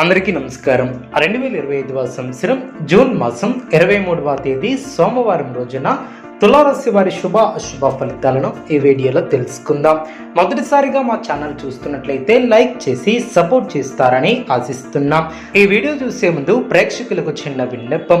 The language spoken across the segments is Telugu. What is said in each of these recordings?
అందరికీ నమస్కారం. రెండు వేల ఇరవై ఐదవ సంవత్సరం జూన్ మాసం ఇరవై మూడవ తేదీ సోమవారం రోజున తులారాశి వారి శుభ అశుభ ఫలితాలను ఈ వీడియోలో తెలుసుకుందాం. మొదటిసారిగా మా ఛానల్ చూస్తున్నట్లయితే లైక్ చేసి సపోర్ట్ చేస్తారని ఆశిస్తున్నాం. ఈ వీడియో చూసే ముందు ప్రేక్షకులకు చిన్న విన్నపం.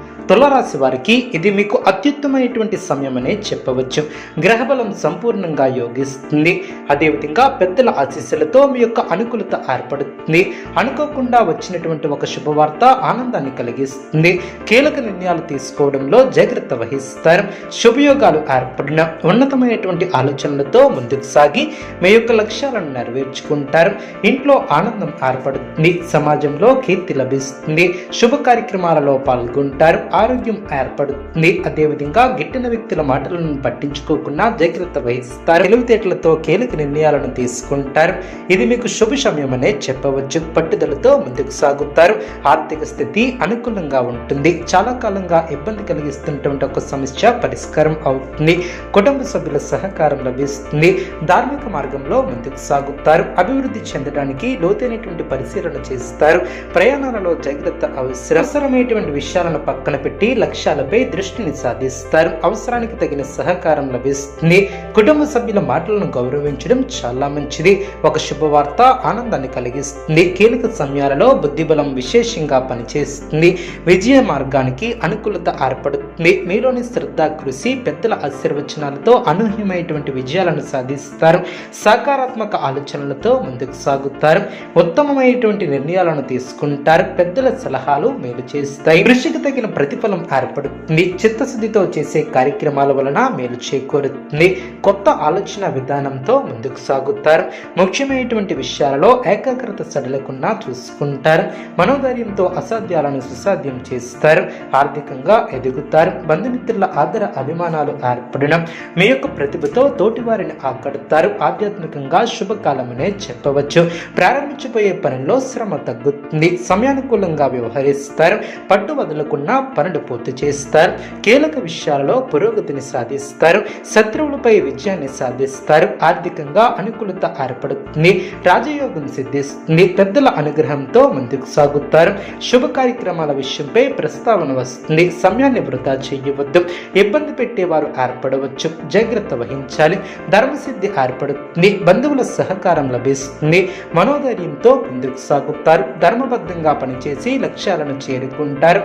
తులరాశి వారికి ఇది మీకు అత్యుత్తమైనటువంటి సమయం చెప్పవచ్చు. గ్రహబలం సంపూర్ణంగా యోగిస్తుంది. అదేవిధంగా పెద్దల ఆశీస్సులతో మీ యొక్క అనుకూలత ఏర్పడుతుంది. అనుకోకుండా వచ్చినటువంటి ఒక శుభవార్త ఆనందాన్ని కలిగిస్తుంది. కీలక నిర్ణయాలు తీసుకోవడంలో జాగ్రత్త వహిస్తారు. శుభయోగాలు ఏర్పడిన ఉన్నతమైనటువంటి ఆలోచనలతో ముందుకు సాగి మీ యొక్క లక్ష్యాలను నెరవేర్చుకుంటారు. ఇంట్లో ఆనందం ఏర్పడుతుంది. సమాజంలో కీర్తి లభిస్తుంది. శుభ కార్యక్రమాలలో పాల్గొంటారు. ఆరోగ్యం ఏర్పడుతుంది. అదేవిధంగా గిట్టిన వ్యక్తుల మాటలను పట్టించుకోకుండా జాగ్రత్త వహిస్తారు. తెలివితేటలతో కీలక నిర్ణయాలను తీసుకుంటారు. ఇది మీకు శుభ సమయం చెప్పవచ్చు. పట్టుదలతో ముందుకు సాగుతారు. ఆర్థిక స్థితి అనుకూలంగా ఉంటుంది. చాలా కాలంగా ఇబ్బంది కలిగిస్తున్నటువంటి ఒక సమస్య పరిష్కారం అవుతుంది. కుటుంబ సభ్యుల సహకారం లభిస్తుంది. ధార్మిక మార్గంలో ముందుకు సాగుతారు. అభివృద్ధి చెందడానికి లోతైనటువంటి పరిశీలన చేస్తారు. ప్రయాణాలలో జాగ్రత్త అవసరం. అవసరమైనటువంటి విషయాలను పక్కన పెట్టి లక్ష్యాలపై దృష్టిని సాధిస్తారు. అవసరానికి తగిన సహకారం లభిస్తుంది. కుటుంబ సభ్యుల మాటలను గౌరవించడం చాలా మంచిది. ఒక శుభవార్త ఆనందాన్ని కలిగిస్తుంది. కీలక సమయాలలో బుద్ధిబలం విశేషంగా పనిచేస్తుంది. విజయ మార్గానికి అనుకూలత ఏర్పడుతుంది. మీలోని శ్రద్ధ కృషి పెద్దల ఆశీర్వచనాలతో అనూహ్యమైనటువంటి విజయాలను సాధిస్తారు. సకారాత్మక ఆలోచనలతో ముందుకు సాగుతారు. ఉత్తమమైనటువంటి నిర్ణయాలను తీసుకుంటారు. పెద్దల సలహాలు మేలు చేస్తాయి. కృషికి తగిన ప్రతిఫలం ఏర్పడుతుంది. చిత్తశుద్ధితో చేసే కార్యక్రమాల వలన మేలు చేకూరుతుంది. కొత్త ఆలోచన విధానంతో ముందుకు సాగుతారు. ముఖ్యమైనటువంటి విషయాలలో ఏకాగ్రత సడలకుండా చూసుకుంటారు. మనోధైర్యంతో అసాధ్యాలను సుసాధ్యం చేస్తారు. ఆర్థికంగా ఎదుగుతారు. బంధుమిత్రుల ఆదర అభిమానాలు ఏర్పడడం మీ యొక్క ప్రతిభతో తోటివారిని ఆకడతారు ఆధ్యాత్మికంగా శుభకాలమనే చెప్పవచ్చు. ప్రారంభించబోయే పనుల్లో శ్రమ తగ్గుతుంది. సమయానుకూలంగా వ్యవహరిస్తారు. పట్టు వదలకుండా పనులు పూర్తి చేస్తారు. కీలక విషయాలలో పురోగతిని సాధిస్తారు. శత్రువులపై విజయాన్ని సాధిస్తారు. ఆర్థికంగా అనుకూలత ఏర్పడుతుంది. రాజయోగం సిద్ధిస్తుంది. పెద్దల అనుగ్రహంతో ముందుకు సాగుతారు. శుభ కార్యక్రమాల విషయంపై ప్రస్తావన వస్తుంది. సమయాన్ని వృధా చేయవద్దు. ఇబ్బంది పెట్టేవారు ఏర్పడవచ్చు. జాగ్రత్త వహించాలి. ధర్మసిద్ధి ఏర్పడుతుంది. బంధువుల సహకారం లభిస్తుంది. మనోధైర్యంతో ముందుకు సాగుతారు. ధర్మబద్ధంగా పనిచేసి లక్ష్యాలను చేరుకుంటారు.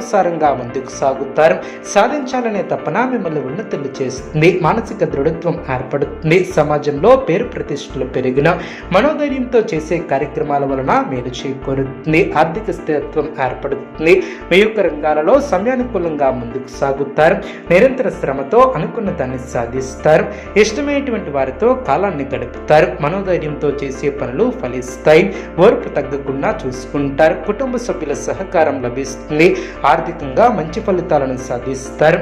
సందర్భానుసారంగా ముందుకు సాగుతారు. సాధించాలనే తపన మిమ్మల్ని ఉన్నతులు చేస్తుంది. మానసిక దృఢత్వం ఏర్పడుతుంది. సమాజంలో పేరు ప్రతిష్టలు పెరిగిన మనోధైర్యంతో చేసే కార్యక్రమాల వలన మేలు చేకూరుతుంది. ఆర్థిక స్థిరత్వం ఏర్పడుతుంది. మీ యొక్క రంగాలలో సమయానుకూలంగా ముందుకు సాగుతారు. నిరంతర శ్రమతో అనుకున్న దాన్ని సాధిస్తారు. ఇష్టమైనటువంటి వారితో కాలాన్ని గడుపుతారు. మనోధైర్యంతో చేసే పనులు ఫలిస్తాయి. ఓర్పు తగ్గకుండా చూసుకుంటారు. కుటుంబ సభ్యుల సహకారం లభిస్తుంది. ఆర్థికంగా మంచి ఫలితాలను సాధిస్తారు.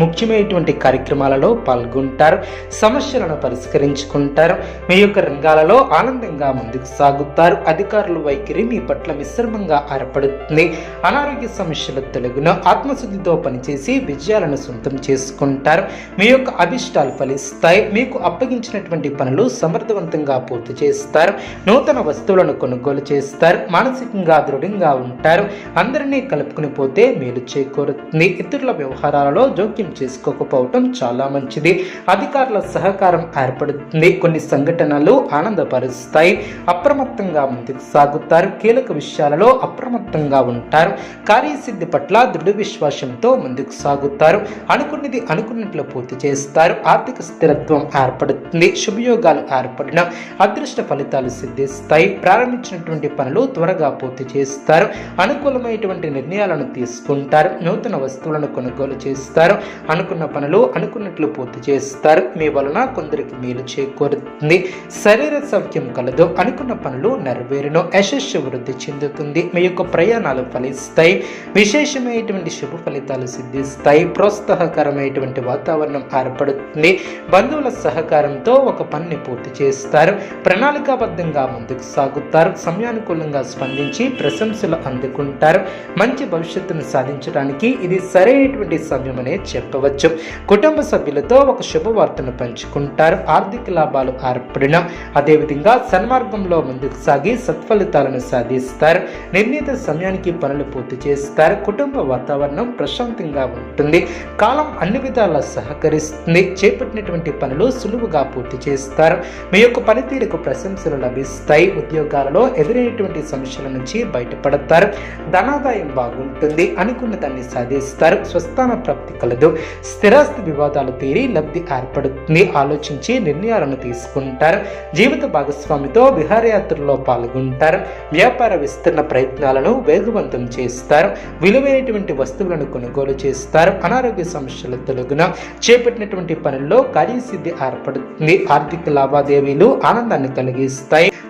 ముఖ్యమైనటువంటి కార్యక్రమాలలో పాల్గొంటారు సమస్యలను పరిష్కరించుకుంటారు మీ యొక్క రంగాలలో ఆనందంగా ముందుకు సాగుతారు అధికారుల వైఖరి మీ పట్ల మిశ్రమంగా ఏర్పడుతుంది. అనారోగ్య సమస్యల తెలుగును ఆత్మశుద్ధితో పనిచేసి విజయాలను సొంతం చేసుకుంటారు. మీ యొక్క అభిష్టాలు ఫలిస్తాయి. మీకు అప్పగించినటువంటి పనులు సమర్థవంతంగా పూర్తి చేస్తారు. నూతన వస్తువులను కొనుగోలు చేస్తారు. మానసికంగా దృఢంగా ఉంటారు. అందరినీ కలుపుకుని పోతే మేలు చేకూరుతుంది. ఇతరుల వ్యవహారాలలో జోక్యం చేసుకోకపోవటం చాలా మంచిది. అధికారుల సహకారం ఏర్పడుతుంది. కొన్ని సంఘటనలు ఆనందపరుస్తాయి. అప్రమత్తంగా ముందుకు సాగుతారు. కీలక విషయాలలో అప్రమత్తంగా ఉంటారు. కార్యసిద్ధి పట్ల దృఢ విశ్వాసంతో ముందుకు సాగుతారు. అనుకున్నది అనుకున్నట్లు పూర్తి చేస్తారు. ఆర్థిక స్థిరత్వం ఏర్పడుతుంది. శుభయోగాలు ఏర్పడిన అదృష్ట ఫలితాలు సిద్ధిస్తాయి. ప్రారంభించినటువంటి పనులు త్వరగా పూర్తి చేస్తారు. అనుకూలమైనటువంటి నిర్ణయాలను తీసుకుంటారు. నూతన వస్తువులను కొనుగోలు చేస్తారు. అనుకున్న పనులు అనుకున్నట్లు పూర్తి చేస్తారు. మీ వలన కొందరికి మేలు చేకూరుతుంది. శరీర సౌఖ్యం కలదు. అనుకున్న పనులు నెరవేరును. యశస్సు వృద్ధి చెందుతుంది. మీ యొక్క ప్రయాణాలు ఫలిస్తాయి. విశేషమైనటువంటి శుభ ఫలితాలు సిద్ధిస్తాయి. ప్రోత్సాహకరమైనటువంటి వాతావరణం ఏర్పడుతుంది. బంధువుల సహకారంతో ఒక పనిని పూర్తి చేస్తారు. ప్రణాళికాబద్ధంగా ముందుకు సాగుతారు. సమయానుకూలంగా స్పందించి ప్రశంసలు అందుకుంటారు. మంచి భవిష్యత్తును సాధించడానికి ఇది సరైనటువంటి సమయమనే చెప్పవచ్చు. కుటుంబ సభ్యులతో ఒక శుభవార్తను పంచుకుంటారు. ఆర్థిక లాభాలు ఏర్పడిన అదేవిధంగా సన్మార్గంలో ముందుకు సాగి సత్ఫలితాలను సాధిస్తారు. నిర్ణీత సమయానికి పనులు పూర్తి చేస్తారు. కుటుంబ వాతావరణం ప్రశాంతంగా ఉంటుంది. కాలం అన్ని విధాలా సహకరిస్తుంది. చేపట్టినటువంటి పనులు సులువుగా పూర్తి చేస్తారు. మీ యొక్క పనితీరుకు ప్రశంసలు లభిస్తాయి. ఉద్యోగాలలో ఎదురైనటువంటి సమస్యల నుంచి బయటపడతారు. ధనాదాయం బాగుంటుంది. అనుకున్న దాన్ని సాధిస్తారు. స్వస్థాన ప్రాప్తి కలదు. స్థిరాస్తి వివాదాలు తీరి లబ్ధి ఏర్పడుతుంది. ఆలోచించి నిర్ణయాలను తీసుకుంటారు. జీవిత భాగస్వామితో విహారయాత్రలో పాల్గొంటారు. వ్యాపార విస్తరణ ప్రయత్నాలను వేగవంతం చేస్తారు. విలువైనటువంటి వస్తువులను కొనుగోలు చేస్తారు. అనారోగ్య సమస్యల తొలగున చేపట్టినటువంటి పనుల్లో కార్యసిద్ధి ఏర్పడుతుంది. ఆర్థిక లావాదేవీలు ఆనందాన్ని కలిగిస్తాయి.